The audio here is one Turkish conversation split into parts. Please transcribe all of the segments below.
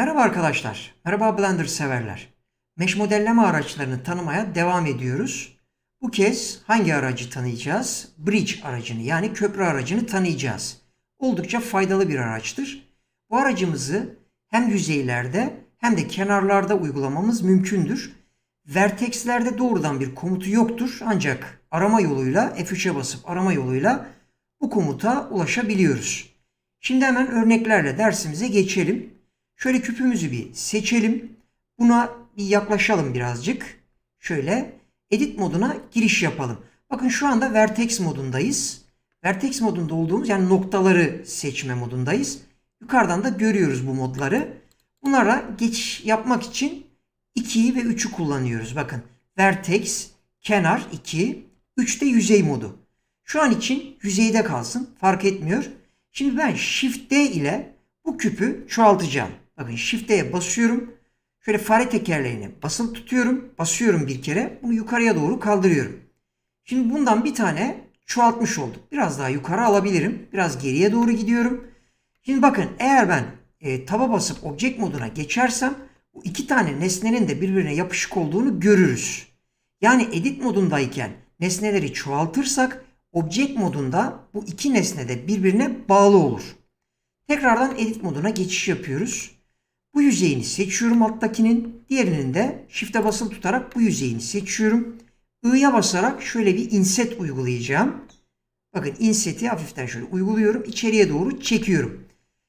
Merhaba arkadaşlar. Merhaba Blender severler. Mesh modelleme araçlarını tanımaya devam ediyoruz. Bu kez hangi aracı tanıyacağız? Bridge aracını yani köprü aracını tanıyacağız. Oldukça faydalı bir araçtır. Bu aracımızı hem yüzeylerde hem de kenarlarda uygulamamız mümkündür. Vertexlerde doğrudan bir komutu yoktur ancak arama yoluyla F3'e basıp arama yoluyla bu komuta ulaşabiliyoruz. Şimdi hemen örneklerle dersimize geçelim. Şöyle küpümüzü bir seçelim. Buna bir yaklaşalım birazcık. Şöyle edit moduna giriş yapalım. Bakın şu anda vertex modundayız. Vertex modunda olduğumuz yani noktaları seçme modundayız. Yukarıdan da görüyoruz bu modları. Bunlara geçiş yapmak için 2'yi ve 3'ü kullanıyoruz. Bakın vertex, kenar 2, 3 de yüzey modu. Şu an için yüzeyde kalsın fark etmiyor. Şimdi ben Shift D ile bu küpü çoğaltacağım. Bakın Shift D'ye basıyorum. Şöyle fare tekerleğine basılı tutuyorum. Basıyorum bir kere. Bunu yukarıya doğru kaldırıyorum. Şimdi bundan bir tane çoğaltmış olduk. Biraz daha yukarı alabilirim. Biraz geriye doğru gidiyorum. Şimdi bakın eğer ben e, taba basıp object moduna geçersem bu iki tane nesnenin de birbirine yapışık olduğunu görürüz. Yani edit modundayken nesneleri çoğaltırsak object modunda bu iki nesne de birbirine bağlı olur. Tekrardan edit moduna geçiş yapıyoruz. Bu yüzeyini seçiyorum alttakinin. Diğerinin de shift'e basılı tutarak bu yüzeyini seçiyorum. I'ya basarak şöyle bir inset uygulayacağım. Bakın inset'i hafiften şöyle uyguluyorum. İçeriye doğru çekiyorum.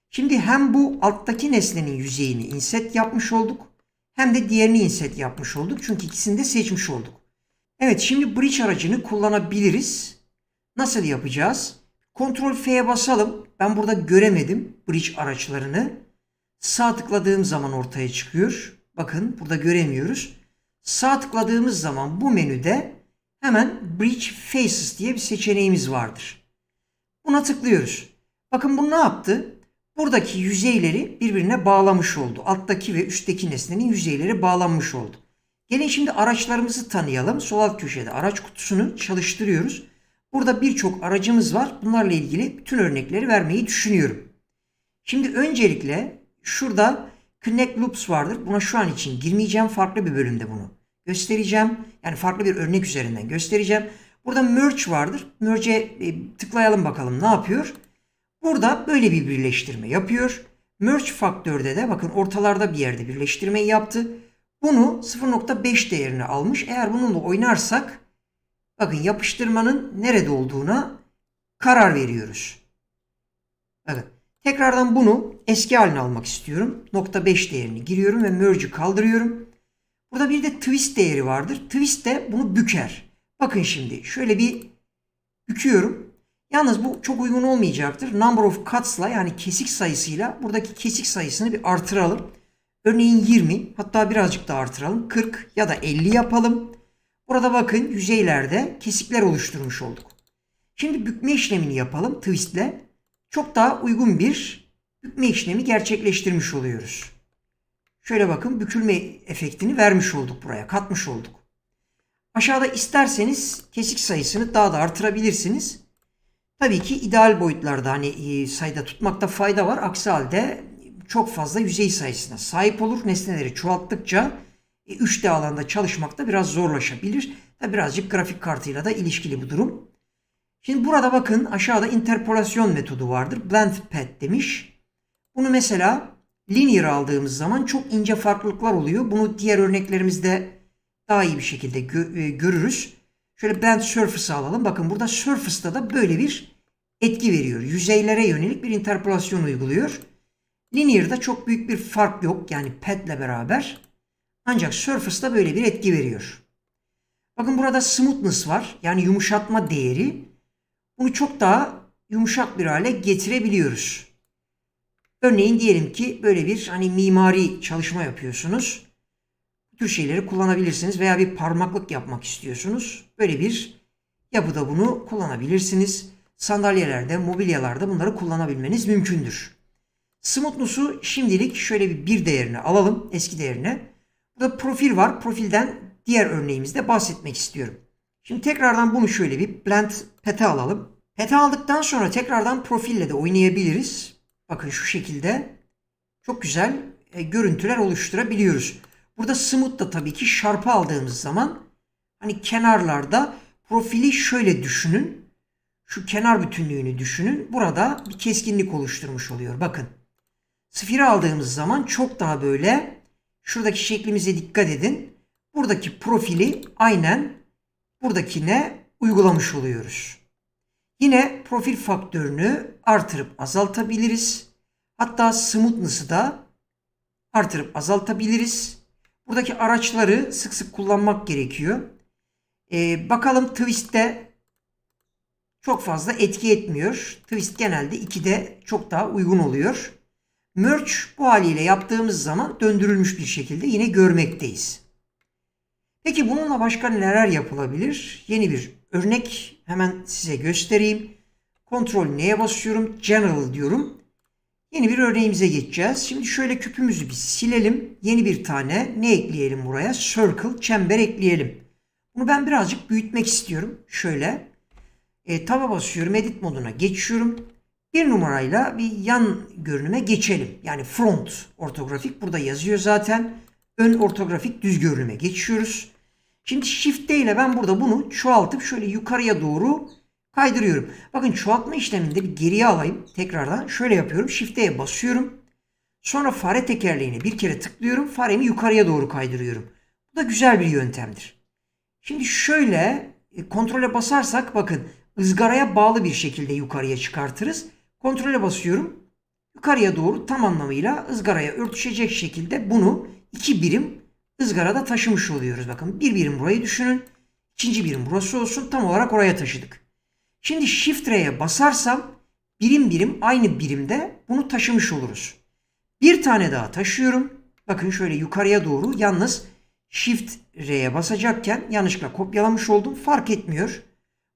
Şimdi hem bu alttaki nesnenin yüzeyini inset yapmış olduk. Hem de diğerini inset yapmış olduk. Çünkü ikisini de seçmiş olduk. Evet şimdi bridge aracını kullanabiliriz. Nasıl yapacağız? Ctrl F'ye basalım. Ben burada göremedim bridge araçlarını. Sağ tıkladığım zaman ortaya çıkıyor. Bakın burada göremiyoruz. Sağ tıkladığımız zaman bu menüde hemen Bridge Faces diye bir seçeneğimiz vardır. Buna tıklıyoruz. Bakın bu ne yaptı? Buradaki yüzeyleri birbirine bağlamış oldu. Alttaki ve üstteki nesnenin yüzeyleri bağlanmış oldu. Gelin şimdi araçlarımızı tanıyalım. Sol alt köşede araç kutusunu çalıştırıyoruz. Burada birçok aracımız var. Bunlarla ilgili bütün örnekleri vermeyi düşünüyorum. Şimdi öncelikle şurada Connect Loops vardır. Buna şu an için girmeyeceğim. Farklı bir bölümde bunu göstereceğim. Yani farklı bir örnek üzerinden göstereceğim. Burada Merge vardır. Merge'e e, tıklayalım bakalım ne yapıyor. Burada böyle bir birleştirme yapıyor. Merge faktörde de bakın ortalarda bir yerde birleştirmeyi yaptı. Bunu 0.5 değerini almış. Eğer bununla oynarsak bakın yapıştırmanın nerede olduğuna karar veriyoruz. Bakın tekrardan bunu eski haline almak istiyorum. Nokta 5 değerini giriyorum ve merge'ü kaldırıyorum. Burada bir de twist değeri vardır. Twist de bunu büker. Bakın şimdi şöyle bir büküyorum. Yalnız bu çok uygun olmayacaktır. Number of cuts'la yani kesik sayısıyla buradaki kesik sayısını bir artıralım. Örneğin 20 hatta birazcık daha artıralım. 40 ya da 50 yapalım. Burada bakın yüzeylerde kesikler oluşturmuş olduk. Şimdi bükme işlemini yapalım twistle. Çok daha uygun bir bükme işlemi gerçekleştirmiş oluyoruz. Şöyle bakın bükülme efektini vermiş olduk buraya. Katmış olduk. Aşağıda isterseniz kesik sayısını daha da artırabilirsiniz. Tabii ki ideal boyutlarda hani e, sayıda tutmakta fayda var. Aksi halde çok fazla yüzey sayısına sahip olur. Nesneleri çoğalttıkça 3D alanda çalışmakta biraz zorlaşabilir. Birazcık grafik kartıyla da ilişkili bu durum. Şimdi burada bakın aşağıda interpolasyon metodu vardır. Blend pad demiş. Bunu mesela linear aldığımız zaman çok ince farklılıklar oluyor. Bunu diğer örneklerimizde daha iyi bir şekilde gö- e, görürüz. Şöyle blend surface alalım. Bakın burada surface'da da böyle bir etki veriyor. Yüzeylere yönelik bir interpolasyon uyguluyor. Linear'da çok büyük bir fark yok. Yani pad ile beraber. Ancak surface'da böyle bir etki veriyor. Bakın burada smoothness var. Yani yumuşatma değeri. Bunu çok daha yumuşak bir hale getirebiliyoruz. Örneğin diyelim ki böyle bir hani mimari çalışma yapıyorsunuz. Bu tür şeyleri kullanabilirsiniz veya bir parmaklık yapmak istiyorsunuz. Böyle bir yapıda bunu kullanabilirsiniz. Sandalyelerde, mobilyalarda bunları kullanabilmeniz mümkündür. Smoothness'u şimdilik şöyle bir bir değerini alalım eski değerine. Burada profil var. Profilden diğer örneğimizde bahsetmek istiyorum. Şimdi tekrardan bunu şöyle bir blend pet'e alalım. Pet'e aldıktan sonra tekrardan profille de oynayabiliriz. Bakın şu şekilde çok güzel e, görüntüler oluşturabiliyoruz. Burada smooth da tabii ki sharp'ı aldığımız zaman hani kenarlarda profili şöyle düşünün. Şu kenar bütünlüğünü düşünün. Burada bir keskinlik oluşturmuş oluyor. Bakın. Sıfırı aldığımız zaman çok daha böyle şuradaki şeklimize dikkat edin. Buradaki profili aynen buradakine uygulamış oluyoruz. Yine profil faktörünü artırıp azaltabiliriz. Hatta smoothness'ı da artırıp azaltabiliriz. Buradaki araçları sık sık kullanmak gerekiyor. Ee, bakalım twist'te çok fazla etki etmiyor. Twist genelde 2'de çok daha uygun oluyor. Merge bu haliyle yaptığımız zaman döndürülmüş bir şekilde yine görmekteyiz. Peki bununla başka neler yapılabilir? Yeni bir örnek hemen size göstereyim. Kontrol neye basıyorum? General diyorum. Yeni bir örneğimize geçeceğiz. Şimdi şöyle küpümüzü bir silelim. Yeni bir tane ne ekleyelim buraya? Circle, çember ekleyelim. Bunu ben birazcık büyütmek istiyorum. Şöyle. E, taba basıyorum. Edit moduna geçiyorum. Bir numarayla bir yan görünüme geçelim. Yani front ortografik burada yazıyor zaten. Ön ortografik düz görünüme geçiyoruz. Şimdi Shift ile ben burada bunu çoğaltıp şöyle yukarıya doğru kaydırıyorum. Bakın çoğaltma işleminde bir geriye alayım. Tekrardan şöyle yapıyorum. Shift D'ye basıyorum. Sonra fare tekerleğine bir kere tıklıyorum. Faremi yukarıya doğru kaydırıyorum. Bu da güzel bir yöntemdir. Şimdi şöyle e, kontrole basarsak bakın ızgaraya bağlı bir şekilde yukarıya çıkartırız. Kontrole basıyorum. Yukarıya doğru tam anlamıyla ızgaraya örtüşecek şekilde bunu iki birim ızgarada taşımış oluyoruz. Bakın bir birim burayı düşünün. İkinci birim burası olsun. Tam olarak oraya taşıdık. Şimdi Shift R'ye basarsam birim birim aynı birimde bunu taşımış oluruz. Bir tane daha taşıyorum. Bakın şöyle yukarıya doğru yalnız Shift R'ye basacakken yanlışlıkla kopyalamış oldum. Fark etmiyor.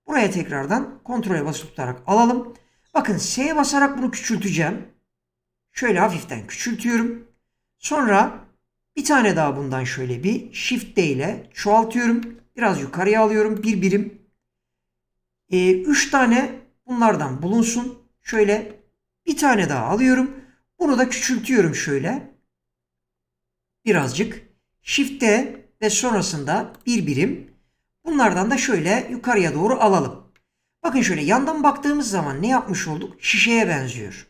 Buraya tekrardan kontrole basılı tutarak alalım. Bakın S'ye basarak bunu küçülteceğim. Şöyle hafiften küçültüyorum. Sonra bir tane daha bundan şöyle bir Shift D ile çoğaltıyorum. Biraz yukarıya alıyorum. Bir birim. E, üç tane bunlardan bulunsun. Şöyle bir tane daha alıyorum. Bunu da küçültüyorum şöyle. Birazcık. Shift D ve sonrasında bir birim. Bunlardan da şöyle yukarıya doğru alalım. Bakın şöyle yandan baktığımız zaman ne yapmış olduk? Şişeye benziyor.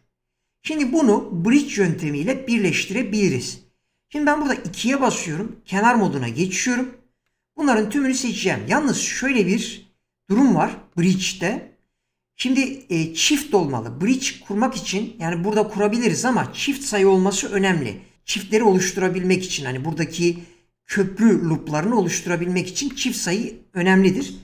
Şimdi bunu bridge yöntemiyle birleştirebiliriz. Şimdi ben burada 2'ye basıyorum. Kenar moduna geçiyorum. Bunların tümünü seçeceğim. Yalnız şöyle bir durum var bridge'de. Şimdi e, çift olmalı. Bridge kurmak için yani burada kurabiliriz ama çift sayı olması önemli. Çiftleri oluşturabilmek için hani buradaki köprü looplarını oluşturabilmek için çift sayı önemlidir.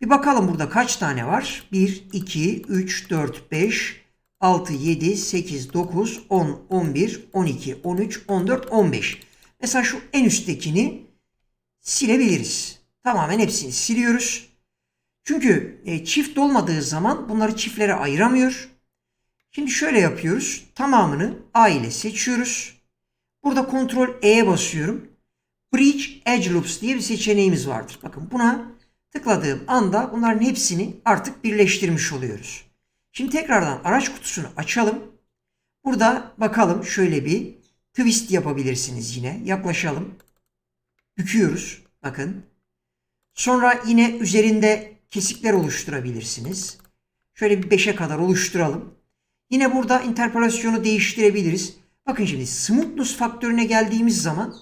Bir bakalım burada kaç tane var? 1, 2, 3, 4, 5, 6, 7, 8, 9, 10, 11, 12, 13, 14, 15. Mesela şu en üsttekini silebiliriz. Tamamen hepsini siliyoruz. Çünkü e, çift olmadığı zaman bunları çiftlere ayıramıyor. Şimdi şöyle yapıyoruz. Tamamını A ile seçiyoruz. Burada kontrol E'ye basıyorum. Bridge Edge Loops diye bir seçeneğimiz vardır. Bakın buna tıkladığım anda bunların hepsini artık birleştirmiş oluyoruz. Şimdi tekrardan araç kutusunu açalım. Burada bakalım şöyle bir twist yapabilirsiniz yine. Yaklaşalım. Büküyoruz. Bakın. Sonra yine üzerinde kesikler oluşturabilirsiniz. Şöyle bir 5'e kadar oluşturalım. Yine burada interpolasyonu değiştirebiliriz. Bakın şimdi smoothness faktörüne geldiğimiz zaman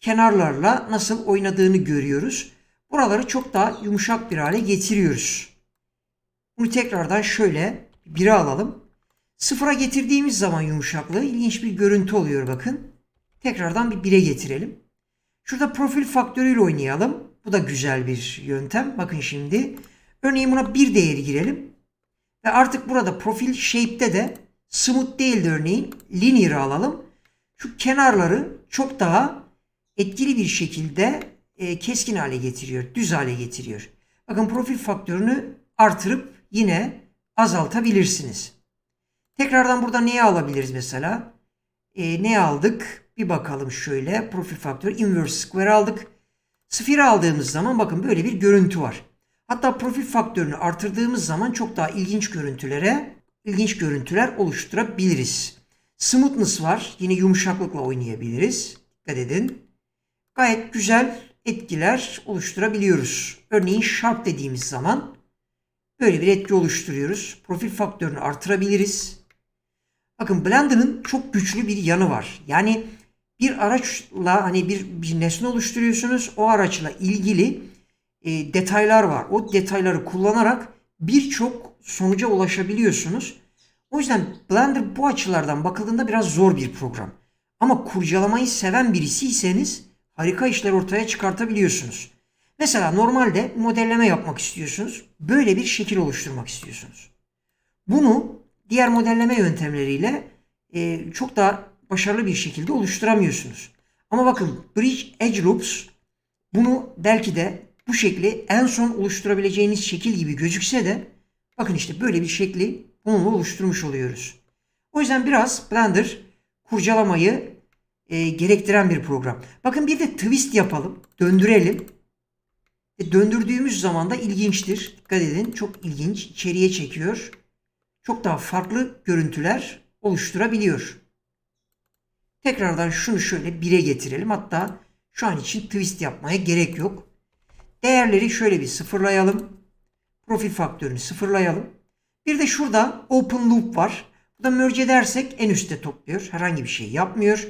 kenarlarla nasıl oynadığını görüyoruz. Buraları çok daha yumuşak bir hale getiriyoruz. Bunu tekrardan şöyle bire alalım. Sıfıra getirdiğimiz zaman yumuşaklığı ilginç bir görüntü oluyor bakın. Tekrardan bir bire getirelim. Şurada profil faktörüyle oynayalım. Bu da güzel bir yöntem. Bakın şimdi. Örneğin buna bir değeri girelim. Ve artık burada profil shape'de de smooth değil de örneğin linear alalım. Şu kenarları çok daha etkili bir şekilde e, keskin hale getiriyor. Düz hale getiriyor. Bakın profil faktörünü artırıp yine azaltabilirsiniz. Tekrardan burada neyi alabiliriz mesela? E, ne aldık? Bir bakalım şöyle. Profil faktörü inverse square aldık. Sıfır aldığımız zaman bakın böyle bir görüntü var. Hatta profil faktörünü artırdığımız zaman çok daha ilginç görüntülere ilginç görüntüler oluşturabiliriz. Smoothness var. Yine yumuşaklıkla oynayabiliriz. Dikkat edin. Gayet güzel etkiler oluşturabiliyoruz. Örneğin Sharp dediğimiz zaman böyle bir etki oluşturuyoruz. Profil faktörünü artırabiliriz. Bakın Blender'ın çok güçlü bir yanı var. Yani bir araçla hani bir, bir nesne oluşturuyorsunuz. O araçla ilgili e, detaylar var. O detayları kullanarak birçok sonuca ulaşabiliyorsunuz. O yüzden Blender bu açılardan bakıldığında biraz zor bir program. Ama kurcalamayı seven birisiyseniz harika işler ortaya çıkartabiliyorsunuz. Mesela normalde modelleme yapmak istiyorsunuz. Böyle bir şekil oluşturmak istiyorsunuz. Bunu diğer modelleme yöntemleriyle e, çok daha başarılı bir şekilde oluşturamıyorsunuz. Ama bakın Bridge Edge Loops bunu belki de bu şekli en son oluşturabileceğiniz şekil gibi gözükse de bakın işte böyle bir şekli bununla oluşturmuş oluyoruz. O yüzden biraz Blender kurcalamayı e, gerektiren bir program. Bakın bir de twist yapalım. Döndürelim. E, döndürdüğümüz zaman da ilginçtir. Dikkat edin çok ilginç. içeriye çekiyor. Çok daha farklı görüntüler oluşturabiliyor. Tekrardan şunu şöyle 1'e getirelim. Hatta şu an için twist yapmaya gerek yok. Değerleri şöyle bir sıfırlayalım. Profil faktörünü sıfırlayalım. Bir de şurada open loop var. Bu da merge edersek en üstte topluyor. Herhangi bir şey yapmıyor.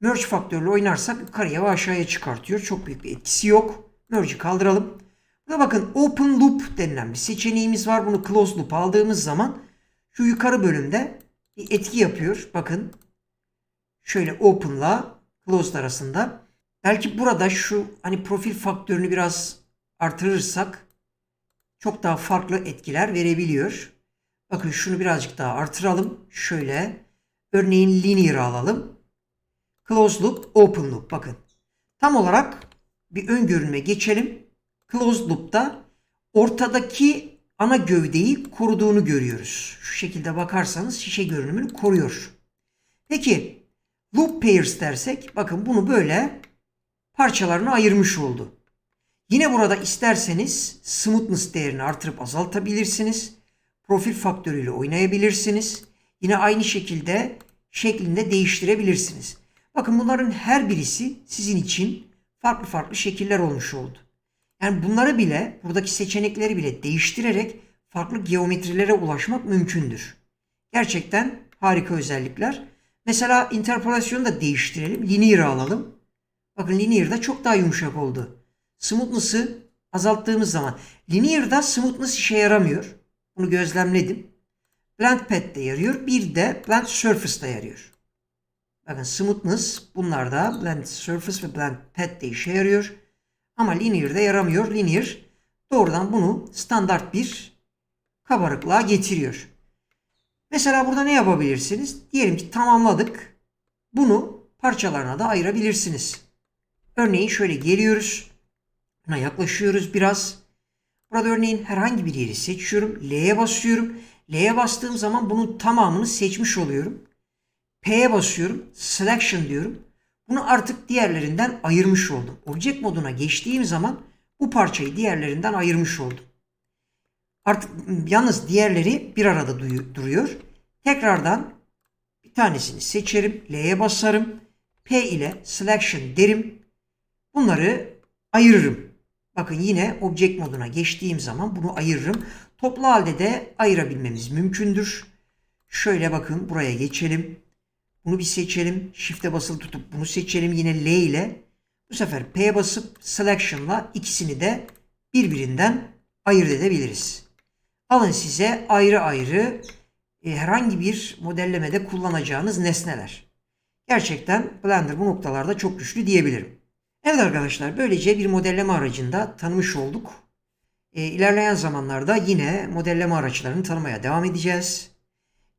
Merge faktörle oynarsak yukarıya ve aşağıya çıkartıyor. Çok büyük bir etkisi yok. Merge'i kaldıralım. Burada bakın open loop denilen bir seçeneğimiz var. Bunu close loop aldığımız zaman şu yukarı bölümde bir etki yapıyor. Bakın şöyle open'la closed arasında. Belki burada şu hani profil faktörünü biraz artırırsak çok daha farklı etkiler verebiliyor. Bakın şunu birazcık daha artıralım. Şöyle örneğin linear alalım. Closed loop, open loop bakın. Tam olarak bir ön görünme geçelim. Closed loop'ta ortadaki ana gövdeyi koruduğunu görüyoruz. Şu şekilde bakarsanız şişe görünümünü koruyor. Peki loop pairs dersek bakın bunu böyle parçalarına ayırmış oldu. Yine burada isterseniz smoothness değerini artırıp azaltabilirsiniz. Profil faktörüyle oynayabilirsiniz. Yine aynı şekilde şeklinde değiştirebilirsiniz. Bakın bunların her birisi sizin için farklı farklı şekiller olmuş oldu. Yani bunları bile, buradaki seçenekleri bile değiştirerek farklı geometrilere ulaşmak mümkündür. Gerçekten harika özellikler. Mesela interpolasyonu da değiştirelim. Linear alalım. Bakın Linear'da çok daha yumuşak oldu. Smoothness'ı azalttığımız zaman Linear'da smoothness işe yaramıyor. Bunu gözlemledim. Blend Pad de yarıyor. Bir de Blend Surface da yarıyor. Bakın smoothness bunlarda Blend Surface ve Blend Pad de işe yarıyor. Ama Linear'da yaramıyor. Linear doğrudan bunu standart bir kabarıklığa getiriyor. Mesela burada ne yapabilirsiniz? Diyelim ki tamamladık. Bunu parçalarına da ayırabilirsiniz. Örneğin şöyle geliyoruz. Buna yaklaşıyoruz biraz. Burada örneğin herhangi bir yeri seçiyorum. L'ye basıyorum. L'ye bastığım zaman bunun tamamını seçmiş oluyorum. P'ye basıyorum. Selection diyorum. Bunu artık diğerlerinden ayırmış oldum. Object moduna geçtiğim zaman bu parçayı diğerlerinden ayırmış oldum. Artık yalnız diğerleri bir arada duruyor. Tekrardan bir tanesini seçerim. L'ye basarım. P ile selection derim. Bunları ayırırım. Bakın yine object moduna geçtiğim zaman bunu ayırırım. Toplu halde de ayırabilmemiz mümkündür. Şöyle bakın buraya geçelim. Bunu bir seçelim. Shift'e basılı tutup bunu seçelim yine L ile. Bu sefer P'ye basıp Selection'la ikisini de birbirinden ayırt edebiliriz. Alın size ayrı ayrı e, herhangi bir modellemede kullanacağınız nesneler. Gerçekten Blender bu noktalarda çok güçlü diyebilirim. Evet arkadaşlar böylece bir modelleme aracında tanımış olduk. E, ilerleyen zamanlarda yine modelleme araçlarını tanımaya devam edeceğiz.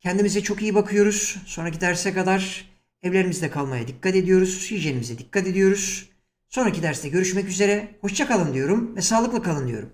Kendimize çok iyi bakıyoruz. Sonraki derse kadar evlerimizde kalmaya dikkat ediyoruz. Hijyenimize dikkat ediyoruz. Sonraki derste görüşmek üzere. Hoşçakalın diyorum ve sağlıklı kalın diyorum.